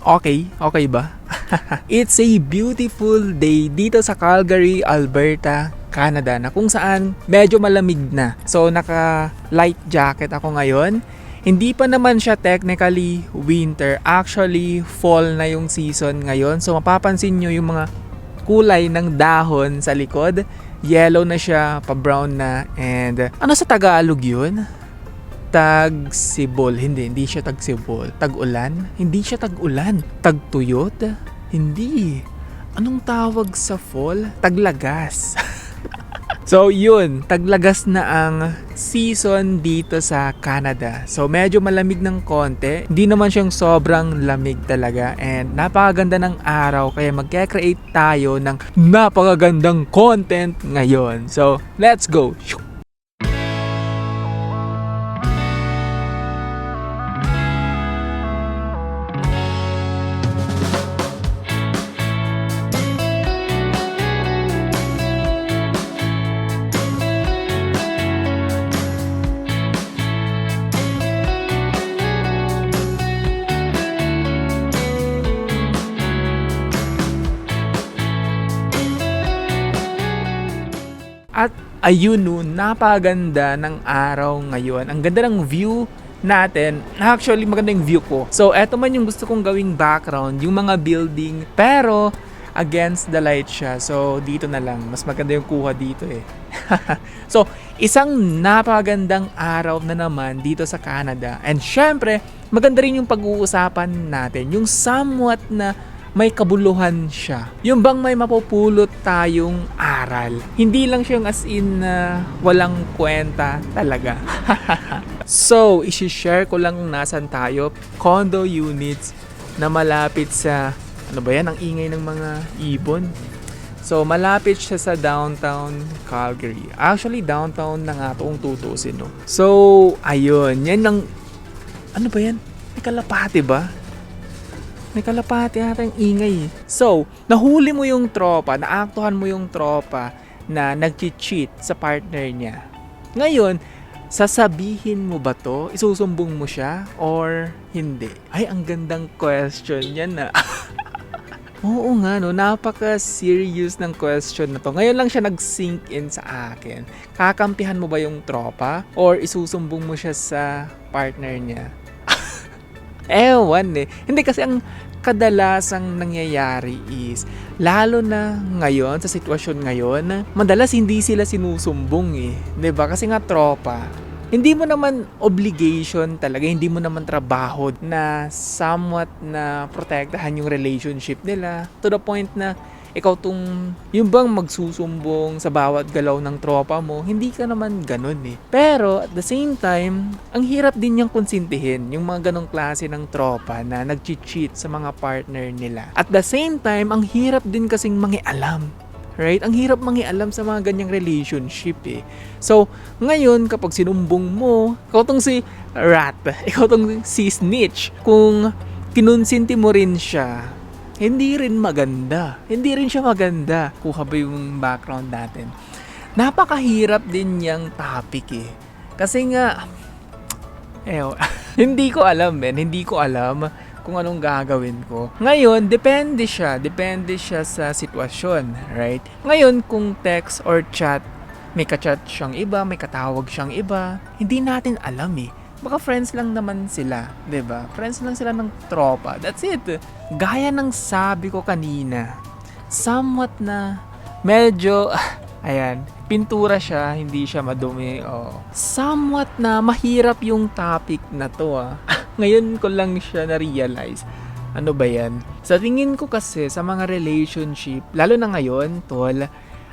Okay? Okay ba? It's a beautiful day dito sa Calgary, Alberta, Canada na kung saan medyo malamig na. So naka light jacket ako ngayon. Hindi pa naman siya technically winter. Actually, fall na yung season ngayon. So mapapansin nyo yung mga kulay ng dahon sa likod. Yellow na siya, pa-brown na. And ano sa Tagalog yun? Tagsibol. Hindi, hindi siya tagsibol. Tag-ulan? Hindi siya tag-ulan. Tagtuyot? Hindi. Anong tawag sa fall? Taglagas. so yun, taglagas na ang season dito sa Canada. So medyo malamig ng konti. Hindi naman siyang sobrang lamig talaga. And napakaganda ng araw kaya magke-create tayo ng napakagandang content ngayon. So let's go! At ayun no, napaganda ng araw ngayon. Ang ganda ng view natin. Actually, maganda yung view ko. So, eto man yung gusto kong gawing background, yung mga building. Pero, against the light siya. So, dito na lang. Mas maganda yung kuha dito eh. so, isang napagandang araw na naman dito sa Canada. And syempre, maganda rin yung pag-uusapan natin. Yung somewhat na may kabuluhan siya. Yung bang may mapupulot tayong aral. Hindi lang siya yung as in na walang kwenta talaga. so, isi-share ko lang nasan tayo. Condo units na malapit sa, ano ba yan, ang ingay ng mga ibon. So, malapit siya sa downtown Calgary. Actually, downtown na nga toong tutusin, no? So, ayun. Yan ang, ano ba yan? May kalapati ba? May kalapati ata yung ingay. eh. So, nahuli mo yung tropa, naaktuhan mo yung tropa na nag-cheat sa partner niya. Ngayon, sasabihin mo ba to? Isusumbong mo siya? Or hindi? Ay, ang gandang question yan na. Oo nga no, napaka-serious ng question na to. Ngayon lang siya nag-sink in sa akin. Kakampihan mo ba yung tropa? Or isusumbong mo siya sa partner niya? Ewan eh. Hindi kasi ang kadalasang nangyayari is, lalo na ngayon, sa sitwasyon ngayon, madalas hindi sila sinusumbong eh. ba Kasi nga tropa, hindi mo naman obligation talaga, hindi mo naman trabaho na somewhat na protektahan yung relationship nila to the point na ikaw tong yung bang magsusumbong sa bawat galaw ng tropa mo, hindi ka naman ganun eh. Pero at the same time, ang hirap din niyang konsintihin yung mga ganong klase ng tropa na nag-cheat sa mga partner nila. At the same time, ang hirap din kasing mangialam right? Ang hirap mangialam sa mga ganyang relationship eh. So, ngayon kapag sinumbong mo, ikaw tong si rat, ikaw tong si snitch, kung kinonsinti mo rin siya, hindi rin maganda. Hindi rin siya maganda. Kuha ba yung background natin? Napakahirap din yung topic eh. Kasi nga, ew, hindi ko alam men, hindi ko alam kung anong gagawin ko. Ngayon, depende siya. Depende siya sa sitwasyon, right? Ngayon, kung text or chat, may kachat siyang iba, may katawag siyang iba, hindi natin alam eh. Baka friends lang naman sila, 'di ba? Friends lang sila ng tropa. That's it. Gaya ng sabi ko kanina, somewhat na medyo ayan, pintura siya, hindi siya madumi. Oh. Somewhat na mahirap yung topic na to ah. Ngayon ko lang siya na-realize. Ano ba yan? Sa tingin ko kasi sa mga relationship, lalo na ngayon, tol,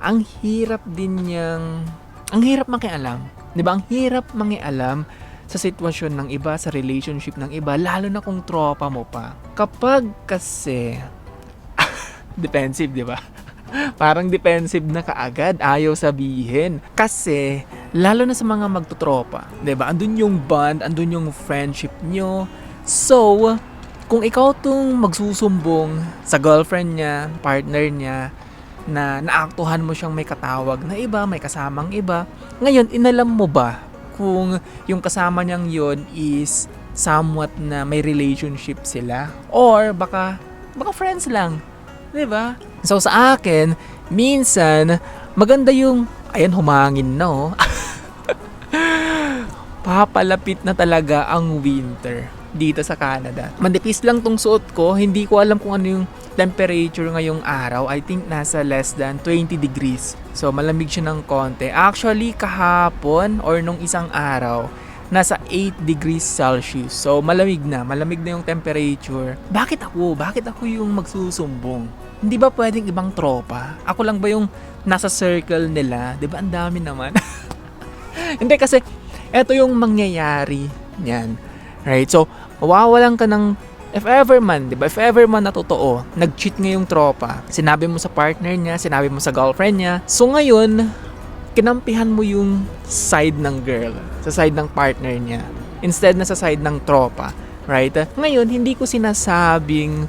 ang hirap din niyang, ang hirap makialam. 'Di ba? Ang hirap mangialam sa sitwasyon ng iba, sa relationship ng iba, lalo na kung tropa mo pa. Kapag kasi, defensive, di ba? Parang defensive na kaagad, ayaw sabihin. Kasi, lalo na sa mga magtutropa, di ba? Andun yung bond, andun yung friendship nyo. So, kung ikaw tong magsusumbong sa girlfriend niya, partner niya, na naaktuhan mo siyang may katawag na iba, may kasamang iba, ngayon, inalam mo ba kung yung kasama niyang yon is somewhat na may relationship sila. Or baka, baka friends lang. 'Di ba? So sa akin, minsan, maganda yung, ayan humangin na oh. Papalapit na talaga ang winter dito sa Canada. Manipis lang tong suot ko, hindi ko alam kung ano yung temperature ngayong araw. I think nasa less than 20 degrees. So malamig siya ng konti. Actually, kahapon or nung isang araw, nasa 8 degrees Celsius. So malamig na, malamig na yung temperature. Bakit ako? Bakit ako yung magsusumbong? Hindi ba pwedeng ibang tropa? Ako lang ba yung nasa circle nila? 'Di ba ang dami naman? Hindi kasi eto yung mangyayari niyan. Right? So, mawawalan ka ng if ever man, 'di ba? If ever man na totoo, nag-cheat ngayong tropa. Sinabi mo sa partner niya, sinabi mo sa girlfriend niya. So ngayon, kinampihan mo yung side ng girl, sa side ng partner niya, instead na sa side ng tropa, right? Ngayon, hindi ko sinasabing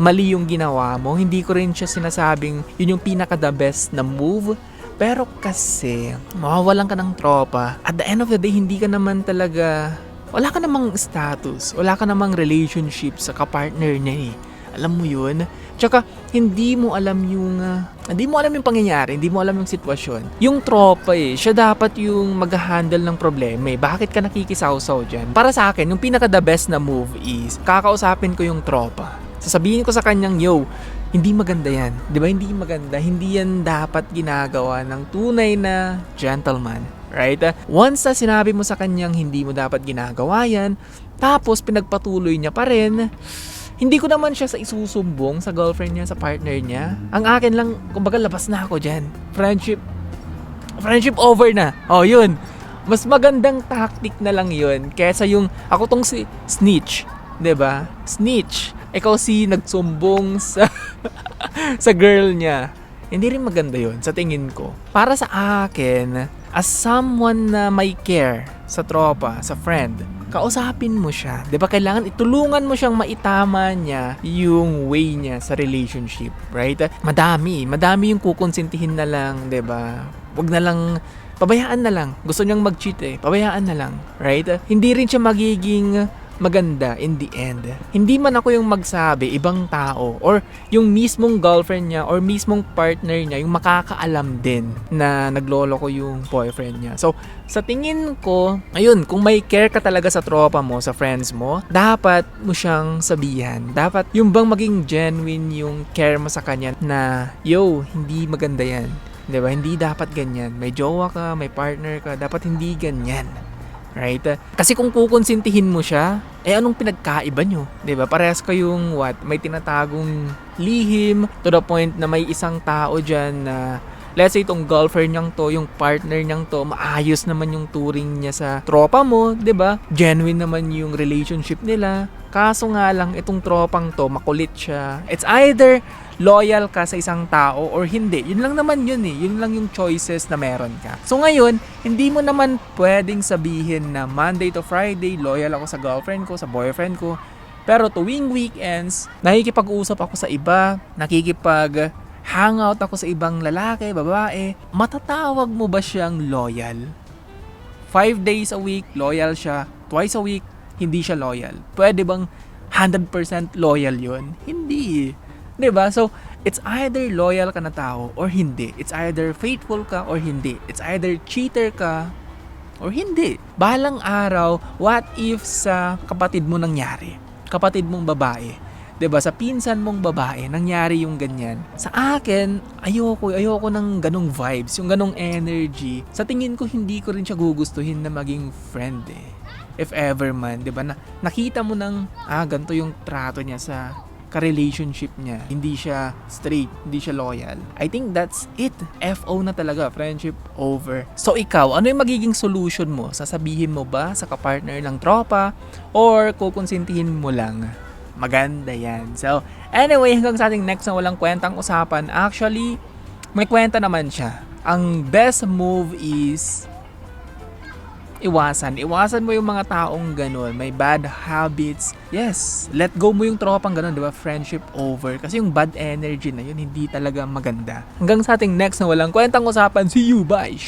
mali yung ginawa mo, hindi ko rin siya sinasabing yun yung pinaka the best na move, pero kasi, mawawalan ka ng tropa, at the end of the day, hindi ka naman talaga, wala ka namang status, wala ka namang relationship sa kapartner niya eh. Alam mo yun? Tsaka, hindi mo alam yung, ah, hindi mo alam yung pangyayari, hindi mo alam yung sitwasyon. Yung tropa eh, siya dapat yung mag-handle ng problema eh. Bakit ka nakikisawsaw dyan? Para sa akin, yung pinaka the best na move is, kakausapin ko yung tropa. Sasabihin ko sa kanyang, yo, hindi maganda yan. Di ba? Hindi maganda. Hindi yan dapat ginagawa ng tunay na gentleman. Right? Once na sinabi mo sa kanyang hindi mo dapat ginagawa yan, tapos pinagpatuloy niya pa rin, hindi ko naman siya sa isusumbong sa girlfriend niya, sa partner niya. Ang akin lang, kumbaga labas na ako dyan. Friendship, friendship over na. Oh, yun. Mas magandang tactic na lang yun kesa yung ako tong si snitch. 'di ba? Snitch. Ikaw si nagsumbong sa sa girl niya. Hindi rin maganda yon sa tingin ko. Para sa akin, as someone na may care sa tropa, sa friend, kausapin mo siya. ba kailangan itulungan mo siyang maitama niya yung way niya sa relationship, right? Madami, madami yung kukonsintihin na lang, ba? Wag na lang pabayaan na lang. Gusto niyang mag-cheat eh. Pabayaan na lang, right? Hindi rin siya magiging maganda in the end. Hindi man ako yung magsabi, ibang tao, or yung mismong girlfriend niya, or mismong partner niya, yung makakaalam din na naglolo ko yung boyfriend niya. So, sa tingin ko, ayun, kung may care ka talaga sa tropa mo, sa friends mo, dapat mo siyang sabihan. Dapat yung bang maging genuine yung care mo sa kanya na, yo, hindi maganda yan. 'Di ba? Hindi dapat ganyan. May jowa ka, may partner ka, dapat hindi ganyan. Right? Kasi kung kukonsintihin mo siya, eh anong pinagkaiba nyo? ba? Parehas kayong what? May tinatagong lihim to the point na may isang tao diyan na let's say itong girlfriend niyang to, yung partner niyang to, maayos naman yung touring niya sa tropa mo, 'di ba? Genuine naman yung relationship nila. Kaso nga lang itong tropang to, makulit siya. It's either loyal ka sa isang tao or hindi. Yun lang naman yun eh. Yun lang yung choices na meron ka. So ngayon, hindi mo naman pwedeng sabihin na Monday to Friday, loyal ako sa girlfriend ko, sa boyfriend ko. Pero tuwing weekends, nakikipag-usap ako sa iba, nakikipag hangout ako sa ibang lalaki, babae, matatawag mo ba siyang loyal? Five days a week, loyal siya. Twice a week, hindi siya loyal. Pwede bang 100% loyal yun? Hindi. 'Di ba? So, it's either loyal ka na tao or hindi. It's either faithful ka or hindi. It's either cheater ka or hindi. Balang araw, what if sa kapatid mo nangyari? Kapatid mong babae. Ba Sa pinsan mong babae, nangyari yung ganyan. Sa akin, ayoko, ayoko ng ganong vibes, yung ganong energy. Sa tingin ko, hindi ko rin siya gugustuhin na maging friend eh. If ever man, 'di ba Na, nakita mo ng, ah, ganito yung trato niya sa ka-relationship niya. Hindi siya straight, hindi siya loyal. I think that's it. FO na talaga, friendship over. So ikaw, ano yung magiging solution mo? Sasabihin mo ba sa kapartner ng tropa or kukonsintihin mo lang? Maganda yan. So, anyway, hanggang sa ating next na walang kwentang usapan, actually, may kwenta naman siya. Ang best move is iwasan. Iwasan mo yung mga taong ganun, may bad habits. Yes, let go mo yung tropang ganun, di ba? Friendship over. Kasi yung bad energy na yun, hindi talaga maganda. Hanggang sa ating next na walang kwentang usapan. See you, bye!